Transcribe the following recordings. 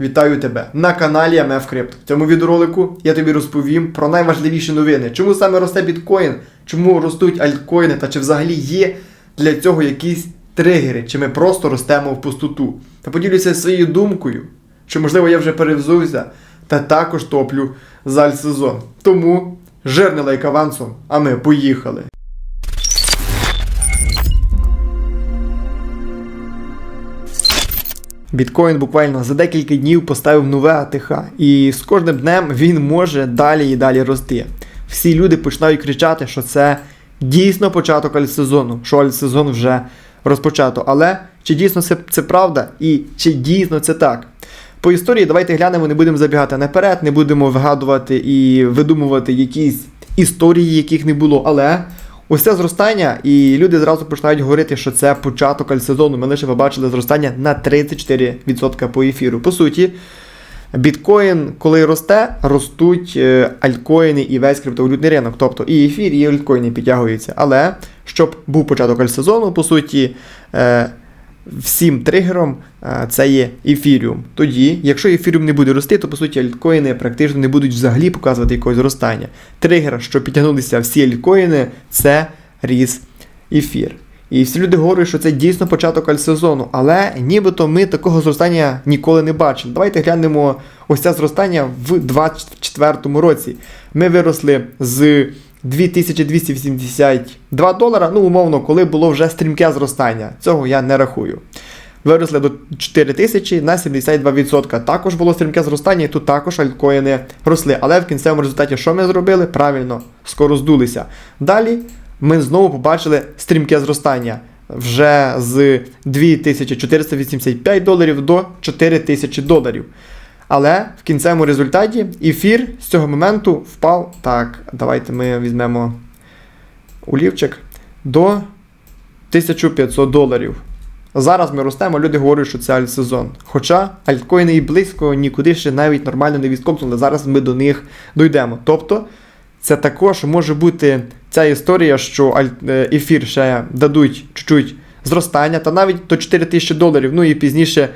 Вітаю тебе на каналі МФ Крипто. В цьому відеоролику я тобі розповім про найважливіші новини, чому саме росте біткоін, чому ростуть альткоїни та чи взагалі є для цього якісь тригери, чи ми просто ростемо в пустоту. Та поділюся своєю думкою, чи можливо я вже перевзувся, та також топлю за альсезон. Тому жирний лайк авансом, а ми поїхали. Біткоін буквально за декілька днів поставив нове АТХ, і з кожним днем він може далі і далі рости. Всі люди починають кричати, що це дійсно початок альсезону, що альсезон вже розпочато. Але чи дійсно це, це правда і чи дійсно це так? По історії давайте глянемо, не будемо забігати наперед, не будемо вигадувати і видумувати якісь історії, яких не було. Але ось це зростання, і люди зразу починають говорити, що це початок альсезону. Ми лише побачили зростання на 34% по ефіру. По суті, біткоін, коли росте, ростуть е, альткоїни і весь криптовалютний ринок. Тобто і ефір, і альткоїни підтягуються. Але щоб був початок альсезону, по суті. Всім тригером е, це є ефіріум. Тоді, якщо ефіріум не буде рости, то по суті альткоїни практично не будуть взагалі показувати якогось зростання. Тригер, що підтягнулися всі альткоїни, це ріс ефір. І всі люди говорять, що це дійсно початок альсезону, але нібито ми такого зростання ніколи не бачили. Давайте глянемо ось це зростання в 2024 році. Ми виросли з 2282 долара, ну умовно, коли було вже стрімке зростання. Цього я не рахую. Виросли до 4000 на 72%. Також було стрімке зростання, і тут також альткоїни росли. Але в кінцевому результаті, що ми зробили? Правильно, скоро здулися. Далі ми знову побачили стрімке зростання вже з 2485 доларів до 4000 доларів. Але в кінцевому результаті ефір з цього моменту впав. Так, давайте ми візьмемо улівчик до 1500 доларів. Зараз ми ростемо, люди говорять, що це альтсезон. Хоча альткоїни і близько нікуди ще навіть нормально не відскокнули. Зараз ми до них дійдемо. Тобто, це також може бути ця історія, що е, ефір ще дадуть чуть-чуть зростання, та навіть до 4000 доларів. Ну і пізніше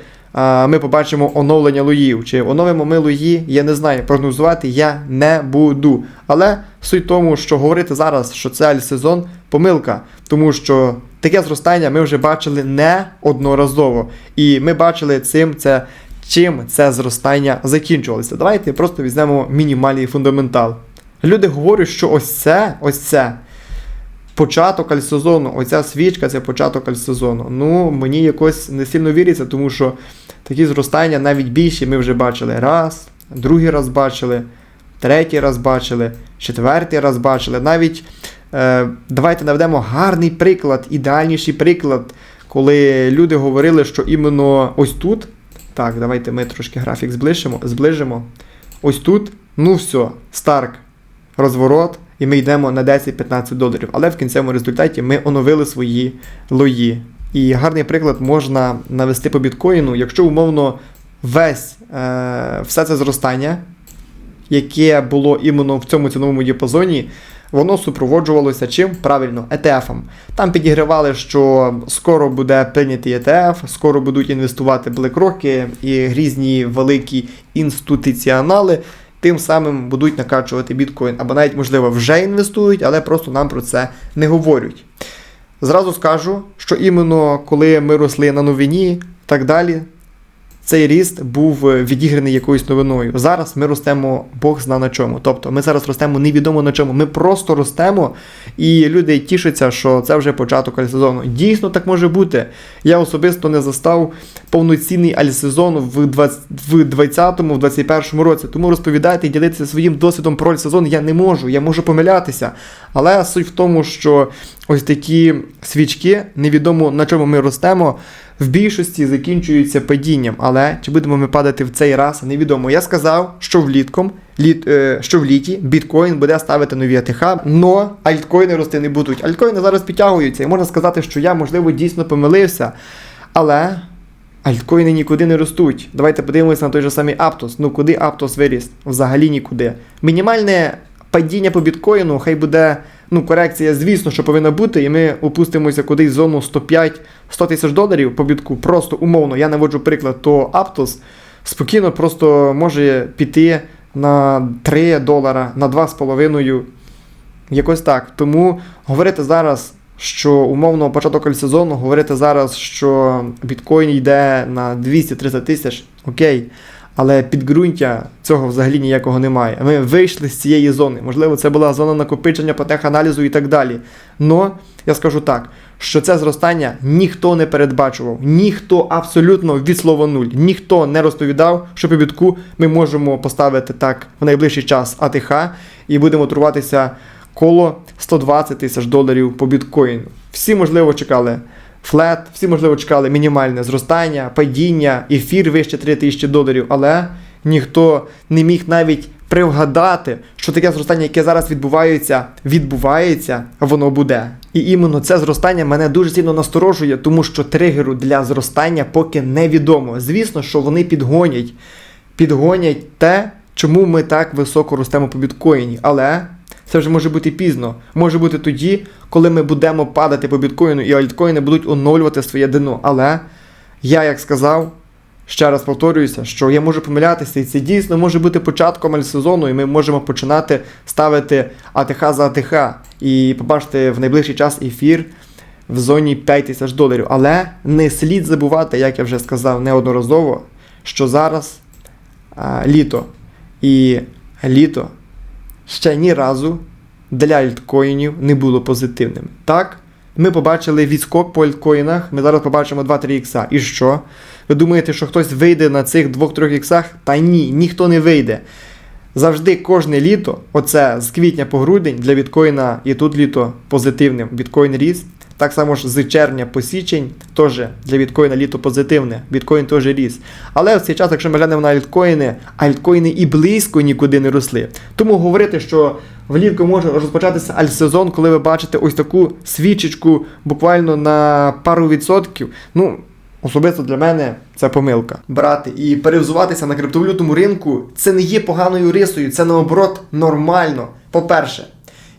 ми побачимо оновлення лоїв. Чи оновимо ми лої, я не знаю. Прогнозувати я не буду. Але суть тому, що говорити зараз, що це альсезон, помилка, тому що таке зростання ми вже бачили неодноразово. І ми бачили цим це. Чим це зростання закінчувалося? Давайте просто візьмемо мінімальний фундаментал. Люди говорять, що ось це, ось це початок альсезону, оця свічка це початок альсезону. Ну, мені якось не сильно віриться, тому що такі зростання навіть більші ми вже бачили раз, другий раз бачили, третій раз бачили, четвертий раз бачили. Навіть е, давайте наведемо гарний приклад, ідеальніший приклад, коли люди говорили, що іменно ось тут. Так, давайте ми трошки графік зближимо. зближимо. Ось тут, ну все, старк, розворот, і ми йдемо на 10-15 доларів. Але в кінцевому результаті ми оновили свої лої. І гарний приклад можна навести по біткоїну, якщо умовно весь е, все це зростання, яке було іменно в цьому ціновому діапазоні, воно супроводжувалося чим? Правильно, ETF-ом. Там підігривали, що скоро буде прийнятий ETF, скоро будуть інвестувати BlackRock і різні великі інституціонали, тим самим будуть накачувати біткоін. Або навіть, можливо, вже інвестують, але просто нам про це не говорять. Зразу скажу, що іменно коли ми росли на новині так далі, цей ріст був е, відіграний якоюсь новиною. Зараз ми ростемо Бог зна на чому. Тобто ми зараз ростемо невідомо на чому. Ми просто ростемо, і люди тішаться, що це вже початок альсезону. Дійсно так може бути. Я особисто не застав повноцінний альсезон в 20, в 20-му, в 21-му році. Тому розповідати і ділитися своїм досвідом про альсезон я не можу, я можу помилятися. Але суть в тому, що ось такі свічки, невідомо на чому ми ростемо, в більшості закінчуються падінням. Але чи будемо ми падати в цей раз, невідомо. Я сказав, що влітком, літ, е, що в літі біткоін буде ставити нові АТХ, но альткоїни рости не будуть. Альткоїни зараз підтягуються, і можна сказати, що я, можливо, дійсно помилився. Але альткоїни нікуди не ростуть. Давайте подивимося на той же самий Aptos. Ну куди Aptos виріс? Взагалі нікуди. Мінімальне падіння по біткоїну, хай буде. Ну, корекція, звісно, що повинна бути, і ми опустимося кудись в зону 105-100 тисяч доларів по бітку. Просто умовно, я наводжу приклад, то Aptos спокійно просто може піти на 3 долара, на 2,5. Якось так. Тому говорити зараз, що умовно початок сезону, говорити зараз, що біткоін йде на 230 тисяч, окей. Але підґрунтя цього взагалі ніякого немає. Ми вийшли з цієї зони. Можливо, це була зона накопичення по теханалізу і так далі. Но я скажу так, що це зростання ніхто не передбачував, ніхто абсолютно від слова нуль, ніхто не розповідав, що по бітку ми можемо поставити так в найближчий час АТХ і будемо туруватися коло 120 тисяч доларів по біткоїну. Всі, можливо, чекали флет, всі, можливо, чекали мінімальне зростання, падіння, ефір вище 3 тисячі доларів, але ніхто не міг навіть привгадати, що таке зростання, яке зараз відбувається, відбувається, воно буде. І іменно це зростання мене дуже сильно насторожує, тому що тригеру для зростання поки невідомо. Звісно, що вони підгонять, підгонять те, чому ми так високо ростемо по біткоїні. Але це вже може бути пізно. Може бути тоді, коли ми будемо падати по біткоїну і альткоїни будуть оновлювати своє дно. Але я як сказав, ще раз повторююся, що я можу помилятися, і це дійсно може бути початком альсезону, і ми можемо починати ставити АТХ за АТХ і побачити в найближчий час ефір в зоні 5 тисяч доларів. Але не слід забувати, як я вже сказав неодноразово, що зараз а, літо. І літо ще ні разу для альткоїнів не було позитивним. Так, ми побачили відскок по альткоїнах, ми зараз побачимо 2-3 ікса. І що? Ви думаєте, що хтось вийде на цих 2-3 іксах? Та ні, ніхто не вийде. Завжди кожне літо, оце з квітня по грудень для біткоїна і тут літо позитивним. Біткоін ріс. Так само ж з червня по січень теж для біткоїна літо позитивне, біткоін теж ріс. Але в цей час, якщо ми глянемо на альткоїни, альткоїни і близько нікуди не росли. Тому говорити, що влітку може розпочатися альсезон, коли ви бачите ось таку свічечку буквально на пару відсотків. Ну, особисто для мене це помилка. Брати і перевзуватися на криптовалютному ринку це не є поганою рисою, це наоборот нормально. По-перше,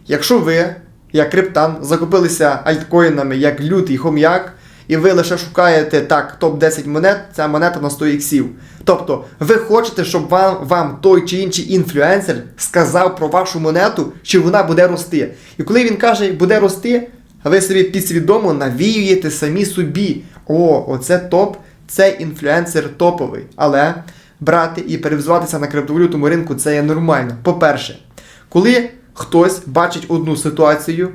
якщо ви як криптан, закупилися альткоїнами як лютий хом'як, і ви лише шукаєте так топ-10 монет, ця монета на 100 іксів. Тобто, ви хочете, щоб вам, вам той чи інший інфлюенсер сказав про вашу монету, чи вона буде рости. І коли він каже, буде рости, ви собі підсвідомо навіюєте самі собі. О, оце топ, це інфлюенсер топовий. Але брати і перевзуватися на криптовалютному ринку це є нормально. По-перше, коли хтось бачить одну ситуацію,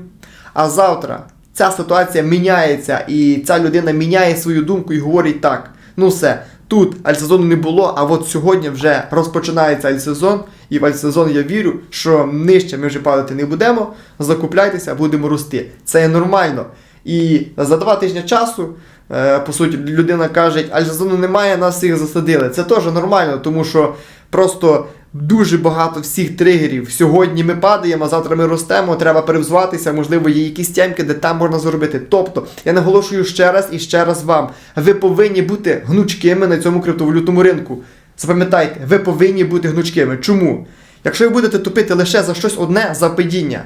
а завтра ця ситуація міняється, і ця людина міняє свою думку і говорить так: ну все, тут альсезону не було, а от сьогодні вже розпочинається альсезон, і в альсезон я вірю, що нижче ми вже падати не будемо, закупляйтеся, будемо рости. Це є нормально. І за два тижні часу. е, По суті, людина каже, альсезону немає, нас всіх засадили. Це теж нормально, тому що просто дуже багато всіх тригерів. Сьогодні ми падаємо, а завтра ми ростемо, треба перевзватися, можливо, є якісь тямки, де там можна заробити. Тобто, я наголошую ще раз і ще раз вам. Ви повинні бути гнучкими на цьому криптовалютному ринку. Запам'ятайте, ви повинні бути гнучкими. Чому? Якщо ви будете тупити лише за щось одне за падіння,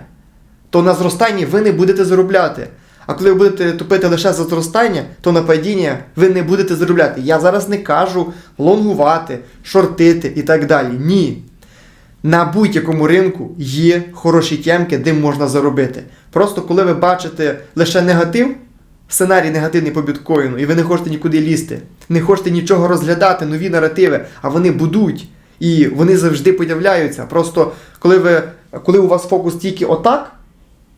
то на зростанні ви не будете заробляти. А коли ви будете тупити лише за зростання, то на падіння ви не будете заробляти. Я зараз не кажу лонгувати, шортити і так далі. Ні. На будь-якому ринку є хороші тямки, де можна заробити. Просто коли ви бачите лише негатив, сценарій негативний по біткоїну, і ви не хочете нікуди лізти, не хочете нічого розглядати, нові наративи, а вони будуть. І вони завжди появляються. Просто коли ви, коли у вас фокус тільки отак,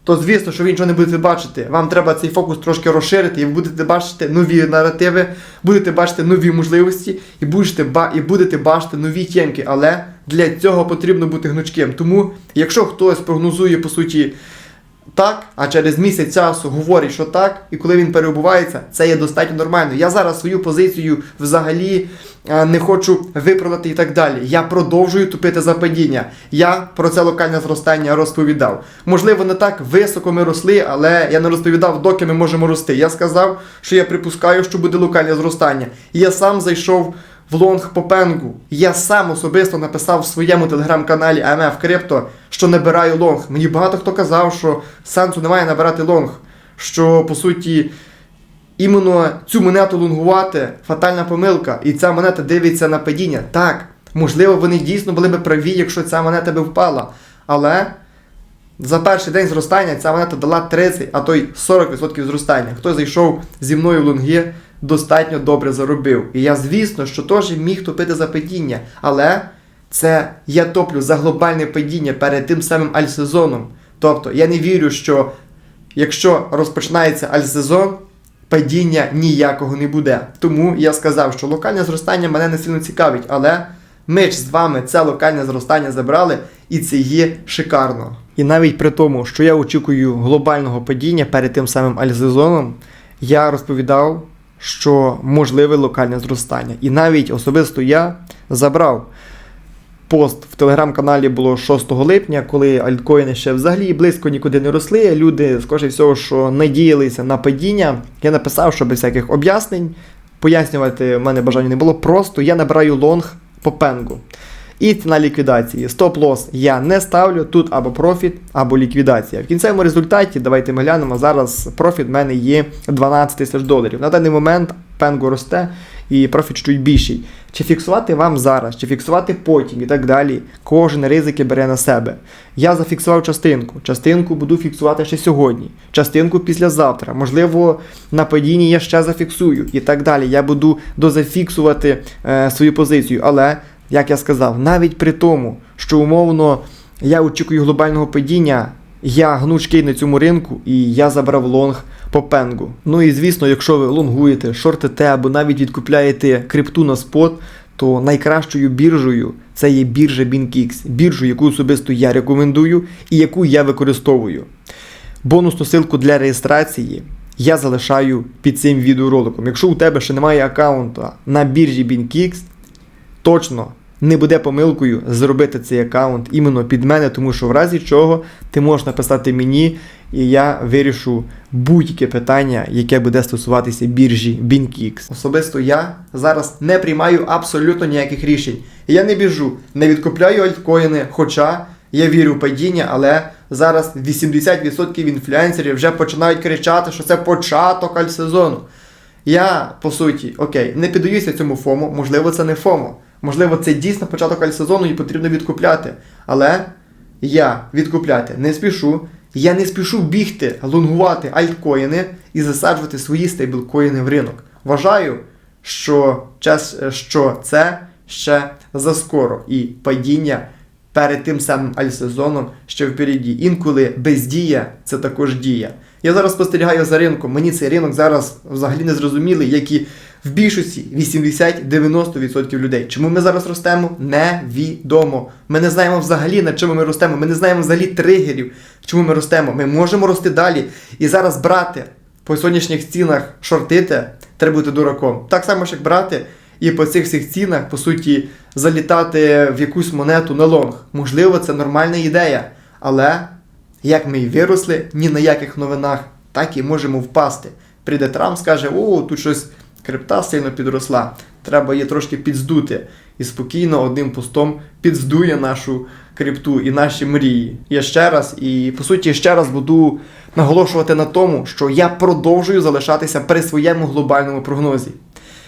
то звісно, що ви нічого не будете бачити. Вам треба цей фокус трошки розширити, і ви будете бачити нові наративи, будете бачити нові можливості, і будете, і будете бачити нові тємки. Але для цього потрібно бути гнучким. Тому, якщо хтось прогнозує, по суті, так, а через місяць часу говорить, що так, і коли він перебувається, це є достатньо нормально. Я зараз свою позицію взагалі е, не хочу виправдати і так далі. Я продовжую тупити за падіння. Я про це локальне зростання розповідав. Можливо, не так високо ми росли, але я не розповідав, доки ми можемо рости. Я сказав, що я припускаю, що буде локальне зростання. Я сам зайшов в лонг по пенгу. Я сам особисто написав в своєму телеграм-каналі AMF Crypto, що набираю лонг. Мені багато хто казав, що сенсу немає набирати лонг. Що по суті іменно цю монету лонгувати фатальна помилка, і ця монета дивиться на падіння. Так, можливо, вони дійсно були би праві, якщо ця монета би впала. Але за перший день зростання ця монета дала 30, а то й 40% зростання. Хто зайшов зі мною в лонги, достатньо добре заробив. І я, звісно, що теж міг топити за падіння, але це я топлю за глобальне падіння перед тим самим альсезоном. Тобто я не вірю, що якщо розпочинається альсезон, падіння ніякого не буде. Тому я сказав, що локальне зростання мене не сильно цікавить, але ми ж з вами це локальне зростання забрали, і це є шикарно. І навіть при тому, що я очікую глобального падіння перед тим самим альсезоном, я розповідав, що можливе локальне зростання. І навіть особисто я забрав пост в телеграм-каналі було 6 липня, коли альткоїни ще взагалі близько нікуди не росли. Люди, скоріше всього, що надіялися на падіння. Я написав, що без всяких об'яснень. Пояснювати в мене бажання не було. Просто я набираю лонг по пенгу. І ціна ліквідації. Стоп-лос я не ставлю. Тут або профіт, або ліквідація. В кінцевому результаті, давайте ми глянемо. Зараз профіт в мене є 12 тисяч доларів. На даний момент пенгу росте і профіт чуть більший. Чи фіксувати вам зараз, чи фіксувати потім і так далі. Кожен ризики бере на себе. Я зафіксував частинку. Частинку буду фіксувати ще сьогодні. Частинку післязавтра. Можливо, на падінні я ще зафіксую і так далі. Я буду дозафіксувати е, свою позицію. Але, як я сказав, навіть при тому, що умовно я очікую глобального падіння. Я гнучкий на цьому ринку і я забрав лонг по пенгу. Ну і звісно, якщо ви лонгуєте, шортите або навіть відкупляєте крипту на спот, то найкращою біржею це є біржа BinKix, біржу, яку особисто я рекомендую і яку я використовую. Бонусну ссылку для реєстрації я залишаю під цим відеороликом. Якщо у тебе ще немає аккаунта на біржі BinKix, точно не буде помилкою зробити цей аккаунт іменно під мене, тому що в разі чого ти можеш написати мені, і я вирішу будь-яке питання, яке буде стосуватися біржі BinKix. Особисто я зараз не приймаю абсолютно ніяких рішень. Я не біжу, не відкупляю альткоїни, хоча я вірю в падіння, але зараз 80% інфлюенсерів вже починають кричати, що це початок альсезону. Я, по суті, окей, не піддаюся цьому фому, можливо, це не фомо. Можливо, це дійсно початок альсезону і потрібно відкупляти. Але я відкупляти не спішу. Я не спішу бігти, лонгувати альткоїни і засаджувати свої стейблкоїни в ринок. Вважаю, що, що це ще заскоро і падіння перед тим самим альсезоном ще впереді. Інколи бездія це також дія. Я зараз спостерігаю за ринком. Мені цей ринок зараз взагалі не зрозумілий, як в більшості 80-90% людей. Чому ми зараз ростемо? Невідомо. Ми не знаємо взагалі, на чому ми ростемо. Ми не знаємо взагалі тригерів, чому ми ростемо. Ми можемо рости далі. І зараз брати по сьогоднішніх цінах шортити, треба бути дураком. Так само, як брати. І по цих всіх цінах, по суті, залітати в якусь монету на лонг. Можливо, це нормальна ідея. Але як ми й виросли, ні на яких новинах, так і можемо впасти. Прийде Трамп, скаже, о, тут щось крипта сильно підросла, треба її трошки підздути. І спокійно одним постом підздує нашу крипту і наші мрії. Я ще раз, і по суті, ще раз буду наголошувати на тому, що я продовжую залишатися при своєму глобальному прогнозі.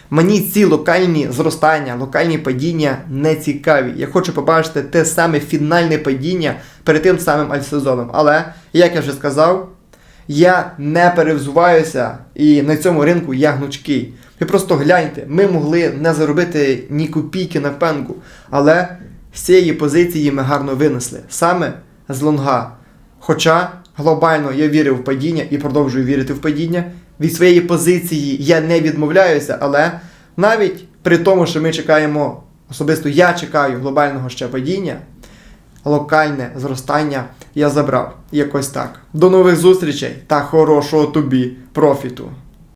Мені ці локальні зростання, локальні падіння не цікаві. Я хочу побачити те саме фінальне падіння перед тим самим альсезоном. Але, як я вже сказав, я не перевзуваюся і на цьому ринку я гнучкий. Ви просто гляньте, ми могли не заробити ні копійки на пенку, але з цієї позиції ми гарно винесли. Саме з лонга. Хоча глобально я вірив в падіння і продовжую вірити в падіння. Від своєї позиції я не відмовляюся, але навіть при тому, що ми чекаємо, особисто я чекаю глобального ще падіння, локальне зростання я забрав. Якось так. До нових зустрічей та хорошого тобі профіту!